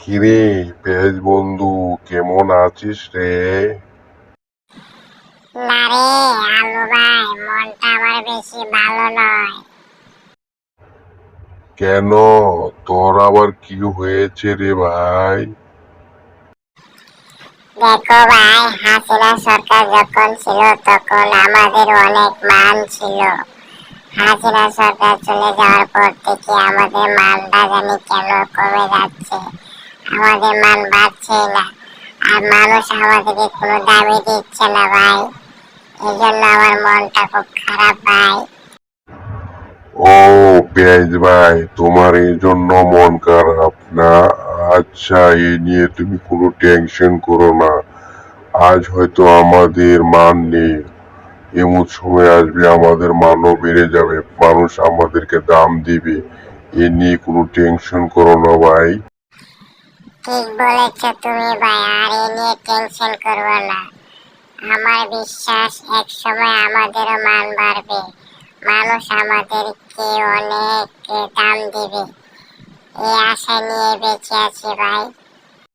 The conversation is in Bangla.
কিরে পেজ বন্ধু কেমন আছিস রে? না রে আলু ভাই মনটা আমার বেশি ভালো নয়। কেন? তোর আবার কি হয়েছে রে ভাই? দেখো ভাই হাসিনা সরকার যখন ছিল তখন আমাদের অনেক মান ছিল। হাসিনা সরকার চলে যাওয়ার পর থেকে আমাদের মানটা জানি কেন কমে যাচ্ছে। আমাদের মান বাড়ছে না। আর মানুষ আমাদেরকে কোনো দাবি দিচ্ছে না ভাই। এই জন্য আমার মনটা খুব খারাপ ভাই। ও পেঁয়াজ ভাই, তোমার এই জন্য মন খারাপ না? আচ্ছা এই নিয়ে তুমি কোনো টেনশন করো না। আজ হয়তো আমাদের মান নেই। এমন সময় আসবে আমাদের মানও বেড়ে যাবে। মানুষ আমাদেরকে দাম দিবে। এ নিয়ে কোনো টেনশন করো না ভাই। ঠিক বলেছ তুমি ভাই, আর এ নিয়ে টেনশন করব না। আমার বিশ্বাস এক সময় আমাদেরও মান বাড়বে। মানুষ আমাদেরকে অনেক দাম দেবে। এ আশা নিয়ে বেঁচে আছি ভাই।